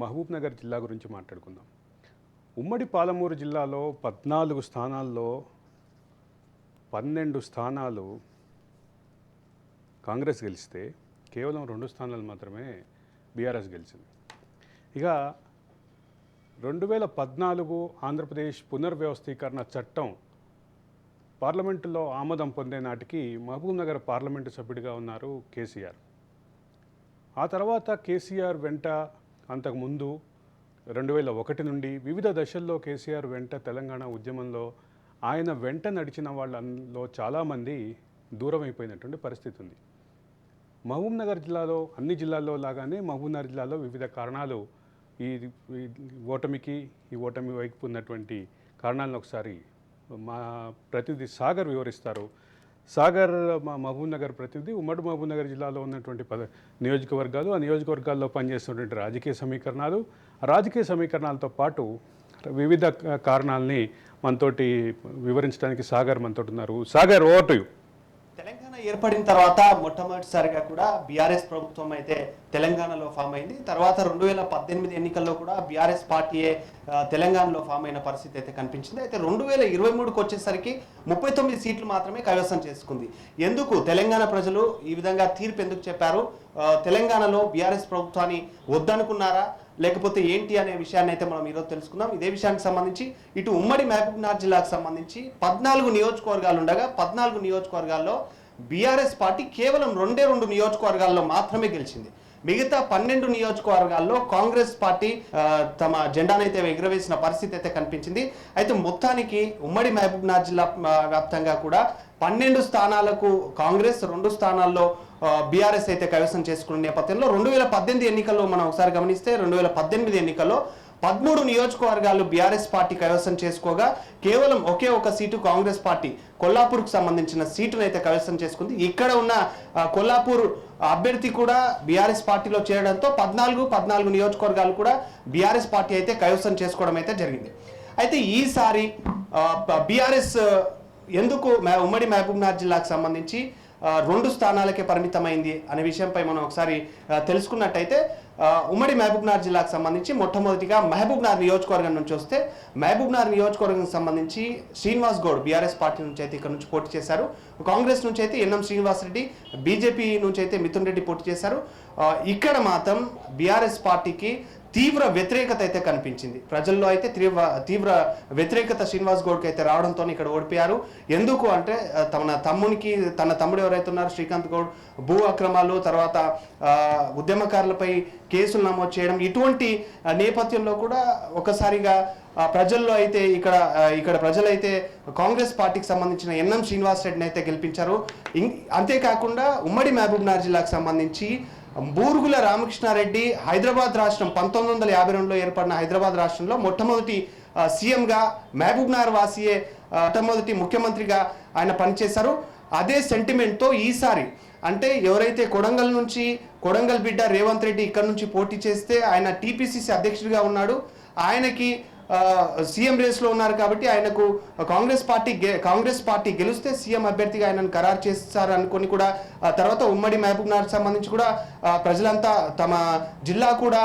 మహబూబ్ నగర్ జిల్లా గురించి మాట్లాడుకుందాం. ఉమ్మడి పాలమూరు జిల్లాలో పద్నాలుగు స్థానాల్లో పన్నెండు స్థానాలు కాంగ్రెస్ గెలిస్తే కేవలం రెండు స్థానాలు మాత్రమే బీఆర్ఎస్ గెలిచింది. ఇక రెండు వేల పద్నాలుగు ఆంధ్రప్రదేశ్ పునర్వ్యవస్థీకరణ చట్టం పార్లమెంటులో ఆమోదం పొందే నాటికి మహబూబ్ నగర్ పార్లమెంటు సభ్యుడిగా ఉన్నారు కేసీఆర్. ఆ తర్వాత కేసీఆర్ వెంట అంతకుముందు రెండు వేల ఒకటి నుండి వివిధ దశల్లో కేసీఆర్ వెంట తెలంగాణ ఉద్యమంలో ఆయన వెంట నడిచిన వాళ్ళలో చాలామంది దూరం అయిపోయినటువంటి పరిస్థితి ఉంది. మహబూబ్నగర్ జిల్లాలో అన్ని జిల్లాల్లో లాగానే మహబూబ్నగర్ జిల్లాలో వివిధ కారణాలు ఈ ఈ ఓటమికి ఈ ఓటమి వైపు ఉన్నటువంటి కారణాలను ఒకసారి మా ప్రతినిధి సాగర్ వివరిస్తారు. సాగర్ మహబూబ్ నగర్ ప్రతినిధి ఉమ్మడి మహబూబ్ నగర్ జిల్లాలో ఉన్నటువంటి పద నియోజకవర్గాలు ఆ నియోజకవర్గాల్లో పనిచేస్తున్నటువంటి రాజకీయ సమీకరణాలు ఆ రాజకీయ సమీకరణాలతో పాటు వివిధ కారణాలని మనతోటి వివరించడానికి సాగర్ మనతోటి ఉన్నారు. సాగర్ ఓవర్ టు యూ ఏర్పడిన తర్వాత మొట్టమొదటిసారిగా కూడా బీఆర్ఎస్ ప్రభుత్వం అయితే తెలంగాణలో ఫామ్ అయింది. తర్వాత రెండు వేల పద్దెనిమిది ఎన్నికల్లో కూడా బీఆర్ఎస్ పార్టీయే తెలంగాణలో ఫామ్ అయిన పరిస్థితి అయితే కనిపించింది. అయితే రెండు వేల ఇరవై మూడుకి వచ్చేసరికి ముప్పై తొమ్మిది సీట్లు మాత్రమే కైవసం చేసుకుంది. ఎందుకు? తెలంగాణ ప్రజలు ఈ విధంగా తీర్పు ఎందుకు చెప్పారు? తెలంగాణలో బీఆర్ఎస్ ప్రభుత్వాన్ని వద్దనుకున్నారా? లేకపోతే ఏంటి అనే విషయాన్ని అయితే మనం ఈరోజు తెలుసుకుందాం. ఇదే విషయానికి సంబంధించి ఇటు ఉమ్మడి మహబూబ్నగర్ జిల్లాకు సంబంధించి పద్నాలుగు నియోజకవర్గాలు ఉండగా పద్నాలుగు నియోజకవర్గాల్లో బీఆర్ఎస్ పార్టీ కేవలం రెండే రెండు నియోజకవర్గాల్లో మాత్రమే గెలిచింది. మిగతా పన్నెండు నియోజకవర్గాల్లో కాంగ్రెస్ పార్టీ తమ జెండానైతే ఎగురవేసిన పరిస్థితి అయితే కనిపించింది. అయితే మొత్తానికి ఉమ్మడి మహబూబ్నాథ్ జిల్లా వ్యాప్తంగా కూడా పన్నెండు స్థానాలకు కాంగ్రెస్ రెండు స్థానాల్లో బీఆర్ఎస్ అయితే కైవసం చేసుకున్న నేపథ్యంలో రెండు వేల పద్దెనిమిది ఎన్నికల్లో మనం ఒకసారి గమనిస్తే రెండు వేల పద్దెనిమిది ఎన్నికల్లో పదమూడు నియోజకవర్గాలు బీఆర్ఎస్ పార్టీ కైవసం చేసుకోగా కేవలం ఒకే ఒక సీటు కాంగ్రెస్ పార్టీ కొల్లాపూర్కు సంబంధించిన సీటును అయితే కైవసం చేసుకుంది. ఇక్కడ ఉన్న కొల్లాపూర్ అభ్యర్థి కూడా బీఆర్ఎస్ పార్టీలో చేరడంతో పద్నాలుగు పద్నాలుగు నియోజకవర్గాలు కూడా బీఆర్ఎస్ పార్టీ అయితే కైవసం చేసుకోవడం అయితే జరిగింది. అయితే ఈసారి బీఆర్ఎస్ ఎందుకు మ- ఉమ్మడి మహబూబ్నాథ్ జిల్లాకు సంబంధించి రెండు స్థానాలకే పరిమితమైంది అనే విషయంపై మనం ఒకసారి తెలుసుకున్నట్టయితే ఉమ్మడి మహబూబ్నగర్ జిల్లాకు సంబంధించి మొట్టమొదటిగా మహబూబ్నగర్ నియోజకవర్గం నుంచి వస్తే మహబూబ్నగర్ నియోజకవర్గం సంబంధించి శ్రీనివాస్ గౌడ్ బీఆర్ఎస్ పార్టీ నుంచి అయితే ఇక్కడ నుంచి పోటీ చేశారు. కాంగ్రెస్ నుంచి అయితే ఎన్ఎం శ్రీనివాస్ రెడ్డి బీజేపీ నుంచి అయితే మిథున్ రెడ్డి పోటీ చేశారు. ఇక్కడ మాత్రం బీఆర్ఎస్ పార్టీకి తీవ్ర వ్యతిరేకత అయితే కనిపించింది. ప్రజల్లో అయితే తీవ్ర తీవ్ర వ్యతిరేకత శ్రీనివాస్ గౌడ్కి అయితే రావడంతో ఇక్కడ ఓడిపోయారు. ఎందుకు అంటే తన తమ్మునికి తన తమ్ముడు ఎవరైతే ఉన్నారో శ్రీకాంత్ గౌడ్ భూ అక్రమాలు తర్వాత ఉద్యమకారులపై కేసులు నమోదు చేయడం ఇటువంటి నేపథ్యంలో కూడా ఒకసారిగా ప్రజల్లో అయితే ఇక్కడ ఇక్కడ ప్రజలైతే కాంగ్రెస్ పార్టీకి సంబంధించిన ఎన్ఎం శ్రీనివాస్ రెడ్డిని అయితే గెలిపించారు. ఇం- అంతేకాకుండా ఉమ్మడి మహబూబ్నగర్ జిల్లాకు సంబంధించి బూరుగుల రామకృష్ణారెడ్డి హైదరాబాద్ రాష్ట్రం పంతొమ్మిది వందల యాభై రెండులో ఏర్పడిన హైదరాబాద్ రాష్ట్రంలో మొట్టమొదటి సీఎంగా మహబూబ్నగర్ వాసియే మొట్టమొదటి ముఖ్యమంత్రిగా ఆయన పనిచేశారు. అదే సెంటిమెంట్తో ఈసారి అంటే ఎవరైతే కొడంగల్ నుంచి కొడంగల్ బిడ్డ రేవంత్ రెడ్డి ఇక్కడ నుంచి పోటీ చేస్తే ఆయన టీపీసీసీ అధ్యక్షుడిగా ఉన్నాడు. ఆయనకి సీఎం రేస్లో ఉన్నారు కాబట్టి ఆయనకు కాంగ్రెస్ పార్టీ గె- కాంగ్రెస్ పార్టీ గెలిస్తే సీఎం అభ్యర్థిగా ఆయనను ఖరారు చేస్తారు కూడా తర్వాత ఉమ్మడి మహబూబ్నగర్ సంబంధించి కూడా ప్రజలంతా తమ జిల్లా కూడా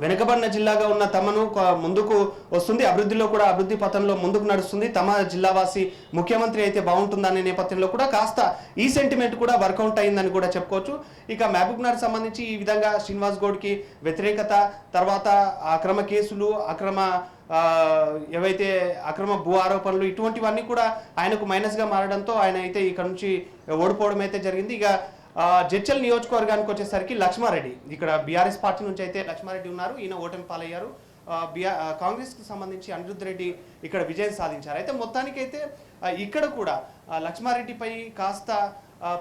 వెనుకబడిన జిల్లాగా ఉన్న తమను ముందుకు వస్తుంది. అభివృద్ధిలో కూడా అభివృద్ధి పథంలో ముందుకు నడుస్తుంది. తమ జిల్లావాసి ముఖ్యమంత్రి అయితే బాగుంటుందనే నేపథ్యంలో కూడా కాస్త ఈ సెంటిమెంట్ కూడా వర్కౌట్ అయిందని కూడా చెప్పుకోవచ్చు. ఇక మహబూబ్ నగర్ సంబంధించి ఈ విధంగా శ్రీనివాస్ గౌడ్కి వ్యతిరేకత తర్వాత అక్రమ కేసులు అక్రమ ఏవైతే అక్రమ భూ ఆరోపణలు ఇటువంటివన్నీ కూడా ఆయనకు మైనస్గా మారడంతో ఆయన అయితే ఇక్కడ నుంచి ఓడిపోవడం అయితే జరిగింది. ఇక జడ్చల్ నియోజకవర్గానికి వచ్చేసరికి లక్ష్మారెడ్డి. ఇక్కడ బీఆర్ఎస్ పార్టీ నుంచి అయితే లక్ష్మారెడ్డి ఉన్నారు. ఈయన ఓటమి పాలయ్యారు. బీఆర్ కాంగ్రెస్కి సంబంధించి అనిరుద్ధ్ రెడ్డి ఇక్కడ విజయం సాధించారు. అయితే మొత్తానికైతే ఇక్కడ కూడా లక్ష్మారెడ్డిపై కాస్త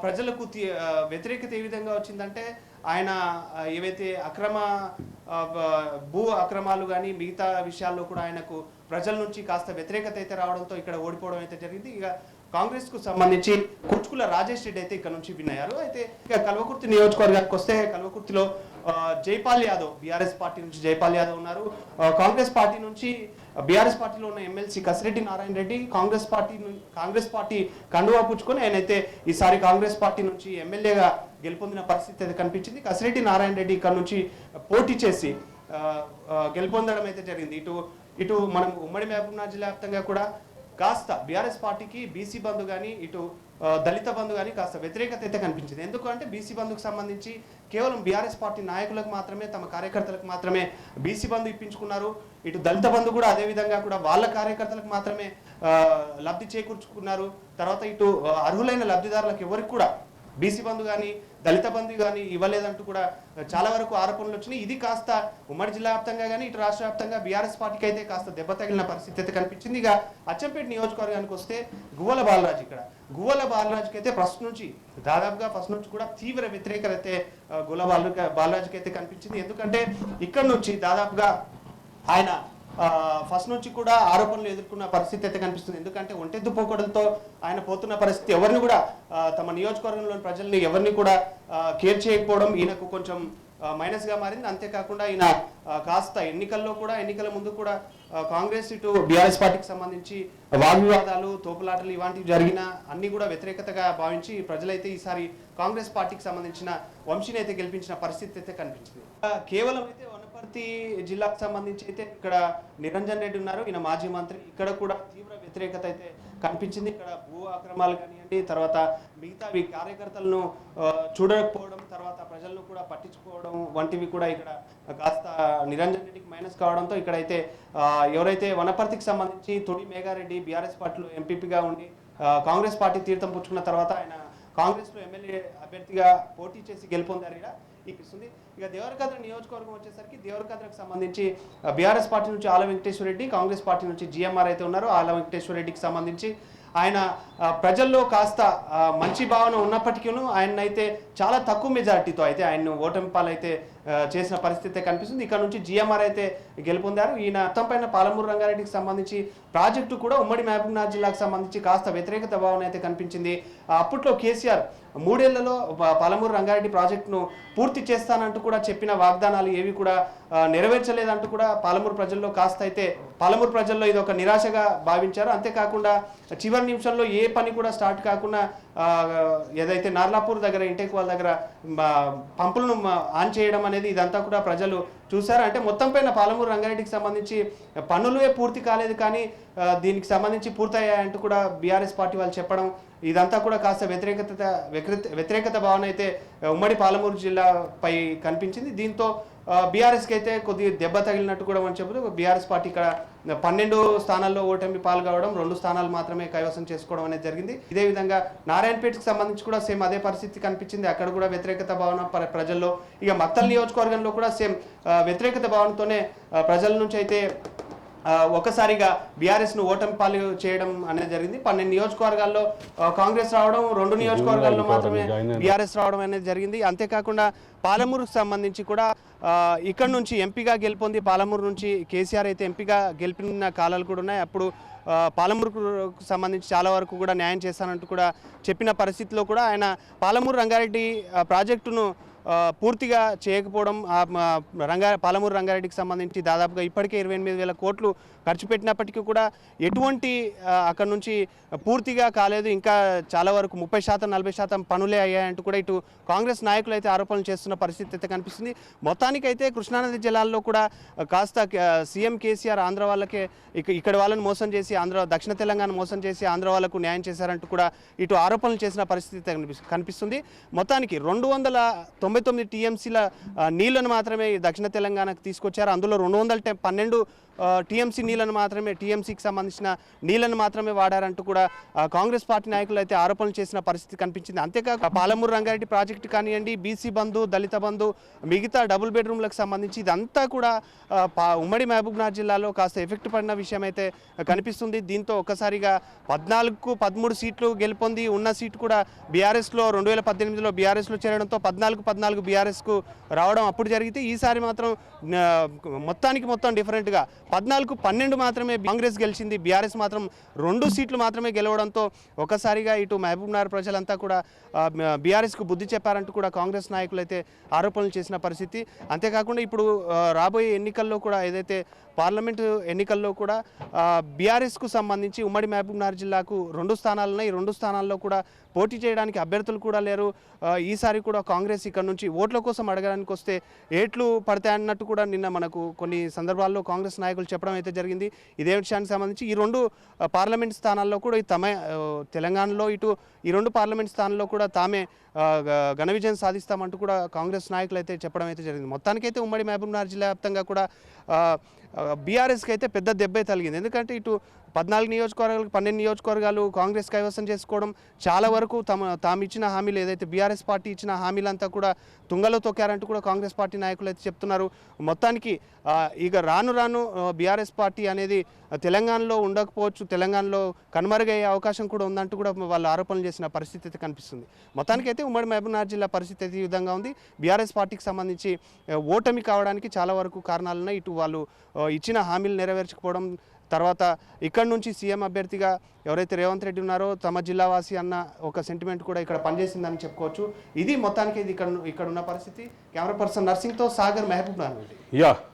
ప్రజలకు వ్యతిరేకత ఏ విధంగా వచ్చిందంటే ఆయన ఏవైతే అక్రమ భూ అక్రమాలు కానీ మిగతా విషయాల్లో కూడా ఆయనకు ప్రజల నుంచి కాస్త వ్యతిరేకత అయితే రావడంతో ఇక్కడ ఓడిపోవడం అయితే జరిగింది. ఇక కాంగ్రెస్కు సంబంధించి కుచ్చుకుల రాజేష్ రెడ్డి అయితే ఇక్కడ నుంచి విన్ అయ్యారు అయితే ఇక కల్వకుర్తి నియోజకవర్గానికి వస్తే కల్వకుర్తిలో జైపాల్ యాదవ్ బీఆర్ఎస్ పార్టీ నుంచి జైపాల్ యాదవ్ ఉన్నారు. కాంగ్రెస్ పార్టీ నుంచి బీఆర్ఎస్ పార్టీలో ఉన్న MLC Kasireddy Narayana Reddy Congress party Congress party కండువా పుచ్చుకొని ఆయనైతే ఈసారి కాంగ్రెస్ పార్టీ నుంచి ఎమ్మెల్యేగా గెలుపొందిన పరిస్థితి అయితే కనిపించింది. కసిరెడ్డి నారాయణ రెడ్డి ఇక్కడ నుంచి పోటీ చేసి గెలుపొందడం అయితే జరిగింది. ఇటు ఇటు మనం ఉమ్మడి మహబూబ్నగర్ జిల్లా వ్యాప్తంగా కూడా కాస్త బీఆర్ఎస్ పార్టీకి బీసీ బంధు కానీ ఇటు దళిత బంధు కానీ కాస్త వ్యతిరేకత అయితే కనిపించింది. ఎందుకు అంటే బీసీ బంధుకు సంబంధించి కేవలం బీఆర్ఎస్ పార్టీ నాయకులకు మాత్రమే తమ కార్యకర్తలకు మాత్రమే బీసీ బంధు ఇప్పించుకున్నారు. ఇటు దళిత బంధు కూడా అదే విధంగా కూడా వాళ్ళ కార్యకర్తలకు మాత్రమే లబ్ధి చేకూర్చుకున్నారు. తర్వాత ఇటు అర్హులైన లబ్ధిదారులకు ఎవరికి కూడా బీసీ బంధు కానీ దళిత బంధు కానీ ఇవ్వలేదంటూ కూడా చాలా వరకు ఆరోపణలు వచ్చినాయి. ఇది కాస్త ఉమ్మడి జిల్లా వ్యాప్తంగా కానీ ఇటు రాష్ట్ర వ్యాప్తంగా బీఆర్ఎస్ పార్టీకి అయితే కాస్త దెబ్బ తగిలిన పరిస్థితి అయితే కనిపించింది. ఇక అచ్చంపేట నియోజకవర్గానికి వస్తే గువ్వల బాలరాజు ఇక్కడ. గువ్వల బాలరాజుకి అయితే ఫస్ట్ నుంచి దాదాపుగా ఫస్ట్ నుంచి కూడా తీవ్ర వ్యతిరేకత అయితే ఆ, గువ్వల బాల బాలరాజుకి అయితే కనిపించింది. ఎందుకంటే ఇక్కడ నుంచి దాదాపుగా ఆయన ఫస్ట్ నుంచి కూడా ఆరోపణలు ఎదుర్కొన్న పరిస్థితి అయితే కనిపిస్తుంది. ఎందుకంటే ఒంటెద్దు పోకడంతో ఆయన పోతున్న పరిస్థితి ఎవరిని కూడా తమ నియోజకవర్గంలోని ప్రజల్ని ఎవరిని కూడా కేర్ చేయకపోవడం ఈయనకు కొంచెం మైనస్గా మైనస్గా మారింది. అంతేకాకుండా ఈయన కాస్త ఎన్నికల్లో కూడా ఎన్నికల ముందు కూడా కాంగ్రెస్ ఇటు బీఆర్ఎస్ పార్టీకి సంబంధించి వాగ్వివాదాలు తోపులాటలు ఇలాంటివి జరిగిన అన్ని కూడా వ్యతిరేకతగా భావించి ప్రజలైతే ఈసారి కాంగ్రెస్ పార్టీకి సంబంధించిన వంశీని అయితే గెలిపించిన పరిస్థితి అయితే కనిపించింది. కేవలం అయితే వనపర్తి జిల్లాకు సంబంధించి అయితే ఇక్కడ నిరంజన్ రెడ్డి ఉన్నారు. ఈయన మాజీ మంత్రి. ఇక్కడ కూడా తీవ్ర వ్యతిరేకత అయితే కనిపించింది. ఇక్కడ భూ అక్రమాలు కానివ్వండి తర్వాత మిగతా ఈ కార్యకర్తలను చూడకపోవడం తర్వాత ప్రజలను కూడా పట్టించుకోవడం వంటివి కూడా ఇక్కడ కాస్త నిరంజన్ రెడ్డికి మైనస్ కావడంతో ఇక్కడైతే ఎవరైతే వనపర్తికి సంబంధించి తొడి మేఘారెడ్డి బీఆర్ఎస్ పార్టీలో ఎంపీపీగా ఉండి కాంగ్రెస్ పార్టీ తీర్థం పుచ్చుకున్న తర్వాత ఆయన కాంగ్రెస్లో ఎమ్మెల్యే అభ్యర్థిగా పోటీ చేసి గెలుపొందారు ఇక్కడ ఇప్పిస్తుంది. ఇక దేవరకద్ర నియోజకవర్గం వచ్చేసరికి దేవరకద్రకు సంబంధించి బీఆర్ఎస్ పార్టీ నుంచి ఆల వెంకటేశ్వర రెడ్డి కాంగ్రెస్ పార్టీ నుంచి జిఎంఆర్ అయితే ఉన్నారు. ఆల వెంకటేశ్వర రెడ్డికి సంబంధించి ఆయన ప్రజల్లో కాస్త మంచి భావన ఉన్నప్పటికీను ఆయన అయితే చాలా తక్కువ మెజారిటీతో అయితే ఆయన ఓటమి పాలైతే చేసిన పరిస్థితి అయితే కనిపిస్తుంది. ఇక్కడ నుంచి జిఎంఆర్ అయితే గెలుపొందారు. ఈయన మొత్తం పైన పాలమూరు రంగారెడ్డికి సంబంధించి ప్రాజెక్టు కూడా ఉమ్మడి మహబూబ్నగర్ జిల్లాకు సంబంధించి కాస్త వ్యతిరేకత భావన అయితే కనిపించింది. అప్పట్లో కేసీఆర్ మూడేళ్ళలో పాలమూరు రంగారెడ్డి ప్రాజెక్టును పూర్తి చేస్తానంటూ కూడా చెప్పిన వాగ్దానాలు ఏవి కూడా నెరవేర్చలేదంటూ కూడా పాలమూరు ప్రజల్లో కాస్త అయితే పాలమూరు ప్రజల్లో ఇది ఒక నిరాశగా భావించారు. అంతేకాకుండా చివరి నిమిషంలో ఏ పని కూడా స్టార్ట్ కాకుండా ఏదైతే నార్లాపూర్ దగ్గర ఇంటెక్ వాళ్ళ దగ్గర పంపులను ఆన్ చేయడం అనేది ఇదంతా కూడా ప్రజలు చూసారు అంటే మొత్తం పైన పాలమూరు రంగారెడ్డికి సంబంధించి పనులే పూర్తి కాలేదు కానీ దీనికి సంబంధించి పూర్తయ్యాయంటూ కూడా బీఆర్ఎస్ పార్టీ వాళ్ళు చెప్పడం ఇదంతా కూడా కాస్త వ్యతిరేకత వ్యతిరేకత భావన అయితే ఉమ్మడి పాలమూరు జిల్లాపై కనిపించింది. దీంతో బీఆర్ఎస్కి అయితే కొద్దిగా దెబ్బ తగిలినట్టు కూడా మనం చెబుతూ బీఆర్ఎస్ పార్టీ ఇక్కడ పన్నెండు స్థానాల్లో ఓటమి పాల్గొవడం రెండు స్థానాలు మాత్రమే కైవసం చేసుకోవడం అనేది జరిగింది. ఇదే విధంగా నారాయణపేటకి సంబంధించి కూడా సేమ్ అదే పరిస్థితి కనిపించింది. అక్కడ కూడా వ్యతిరేకత భావన ప్రజల్లో ఇక మత్తల్ నియోజకవర్గంలో కూడా సేమ్ వ్యతిరేకత భావనతోనే ప్రజల నుంచి అయితే ఒకసారిగా బీఆర్ఎస్ను ఓటమి పాలు చేయడం అనేది జరిగింది. పన్నెండు నియోజకవర్గాల్లో కాంగ్రెస్ రావడం రెండు నియోజకవర్గాల్లో మాత్రమే బీఆర్ఎస్ రావడం అనేది జరిగింది. అంతేకాకుండా పాలమూరుకు సంబంధించి కూడా ఇక్కడ నుంచి ఎంపీగా గెలుపొంది పాలమూరు నుంచి కేసీఆర్ అయితే ఎంపీగా గెలిపిన కాలాలు కూడా ఉన్నాయి. అప్పుడు పాలమూరుకు సంబంధించి చాలా వరకు కూడా న్యాయం చేస్తానంటూ కూడా చెప్పిన పరిస్థితిలో కూడా ఆయన పాలమూరు రంగారెడ్డి ప్రాజెక్టును పూర్తిగా చేయకపోవడం రంగా పాలమూరు రంగారెడ్డికి సంబంధించి దాదాపుగా ఇప్పటికే ఇరవై ఎనిమిది వేల కోట్లు ఖర్చు పెట్టినప్పటికీ కూడా ఎటువంటి అక్కడ నుంచి పూర్తిగా కాలేదు. ఇంకా చాలా వరకు ముప్పై శాతం నలభై శాతం పనులే అయ్యాయంటూ కూడా ఇటు కాంగ్రెస్ నాయకులు అయితే ఆరోపణలు చేస్తున్న పరిస్థితి అయితే కనిపిస్తుంది. మొత్తానికైతే కృష్ణానది జిల్లాల్లో కూడా కాస్త సీఎం కేసీఆర్ ఆంధ్ర వాళ్ళకే ఇక ఇక్కడ వాళ్ళని మోసం చేసి ఆంధ్ర దక్షిణ తెలంగాణ మోసం చేసి ఆంధ్ర వాళ్ళకు న్యాయం చేశారంటూ కూడా ఇటు ఆరోపణలు చేసిన పరిస్థితి అయితే కనిపిస్తుంది. మొత్తానికి రెండు వందల తొంభై తొమ్మిది టీఎంసీల నీళ్ళను మాత్రమే దక్షిణ తెలంగాణకు తీసుకొచ్చారు. అందులో రెండు వందల పన్నెండు టీఎంసీ నీళ్ళను మాత్రమే టీఎంసీకి సంబంధించిన నీళ్ళను మాత్రమే వాడారంటూ కూడా కాంగ్రెస్ పార్టీ నాయకులు అయితే ఆరోపణలు చేసిన పరిస్థితి కనిపించింది. అంతేకాక పాలమూరు రంగారెడ్డి ప్రాజెక్టు కానివ్వండి బీసీ బంధు దళిత బంధు మిగతా డబుల్ బెడ్రూమ్లకు సంబంధించి ఇదంతా కూడా పా- ఉమ్మడి మహబూబ్నగర్ జిల్లాలో కాస్త ఎఫెక్ట్ పడిన విషయం అయితే కనిపిస్తుంది. దీంతో ఒక్కసారిగా పద్నాలుగుకు పదమూడు సీట్లు గెలుపొంది ఉన్న సీటు కూడా బీఆర్ఎస్లో రెండు వేల పద్దెనిమిదిలో బీఆర్ఎస్లో చేరడంతో పద్నాలుగు పద్నాలుగు బీఆర్ఎస్కు రావడం అప్పుడు జరిగితే ఈసారి మాత్రం మొత్తానికి మొత్తం డిఫరెంట్గా పద్నాలుగు పన్నెండు మాత్రమే కాంగ్రెస్ గెలిచింది. బీఆర్ఎస్ మాత్రం రెండు సీట్లు మాత్రమే గెలవడంతో ఒకసారిగా ఇటు మహబూబ్నగర్ ప్రజలంతా కూడా బీఆర్ఎస్కు బుద్ధి చెప్పారంటూ కూడా కాంగ్రెస్ నాయకులు అయితే ఆరోపణలు చేసిన పరిస్థితి. అంతేకాకుండా ఇప్పుడు రాబోయే ఎన్నికల్లో కూడా ఏదైతే పార్లమెంటు ఎన్నికల్లో కూడా బీఆర్ఎస్కు సంబంధించి ఉమ్మడి మహబూబ్నగర్ జిల్లాకు రెండు స్థానాలు ఉన్నాయి ఈ రెండు స్థానాల్లో కూడా పోటీ చేయడానికి అభ్యర్థులు కూడా లేరు. ఈసారి కూడా కాంగ్రెస్ ఇక్కడ నుంచి ఓట్ల కోసం అడగడానికి వస్తే ఏట్లు పడతాయన్నట్టు కూడా నిన్న మనకు కొన్ని సందర్భాల్లో కాంగ్రెస్ నాయకులు చెప్పడం అయితే జరిగింది. ఇదే విషయానికి సంబంధించి ఈ రెండు పార్లమెంట్ స్థానాల్లో కూడా ఈ తమ తెలంగాణలో ఇటు ఈ రెండు పార్లమెంట్ స్థానాల్లో కూడా తామే ఘన విజయం సాధిస్తామంటూ కూడా కాంగ్రెస్ నాయకులు అయితే చెప్పడం అయితే జరిగింది. మొత్తానికైతే ఉమ్మడి మహబూబ్నగర్ జిల్లా వ్యాప్తంగా కూడా బీఆర్ఎస్కి అయితే పెద్ద దెబ్బే తగిలింది. ఎందుకంటే ఇటు పద్నాలుగు నియోజకవర్గాలకు పన్నెండు నియోజకవర్గాలు కాంగ్రెస్ కైవసం చేసుకోవడం చాలా వరకు తమ తాము ఇచ్చిన హామీలు ఏదైతే బీఆర్ఎస్ పార్టీ ఇచ్చిన హామీలంతా కూడా తుంగలో తొక్కారంటూ కూడా కాంగ్రెస్ పార్టీ నాయకులు అయితే చెప్తున్నారు. మొత్తానికి ఇక రాను రాను బీఆర్ఎస్ పార్టీ అనేది తెలంగాణలో ఉండకపోవచ్చు తెలంగాణలో కనుమరుగయ్యే అవకాశం కూడా ఉందంటూ కూడా వాళ్ళు ఆరోపణలు చేసిన పరిస్థితి అయితే కనిపిస్తుంది. మొత్తానికి అయితే ఉమ్మడి మహబూబ్నగర్ జిల్లా పరిస్థితి అయితే ఈ విధంగా ఉంది. బీఆర్ఎస్ పార్టీకి సంబంధించి ఓటమి కావడానికి చాలా వరకు కారణాలున్నాయి. ఇటు వాళ్ళు ఇచ్చిన హామీలు నెరవేర్చకపోవడం తర్వాత ఇక్కడ నుంచి సీఎం అభ్యర్థిగా ఎవరైతే రేవంత్ రెడ్డి ఉన్నారో తమ జిల్లావాసి అన్న ఒక సెంటిమెంట్ కూడా ఇక్కడ పనిచేసిందని చెప్పుకోవచ్చు. ఇది మొత్తానికి ఇది ఇక్కడ ఇక్కడ ఉన్న పరిస్థితి. కెమెరా పర్సన్ నర్సింగ్తో సాగర్ మహబూబ్ నాన్ యా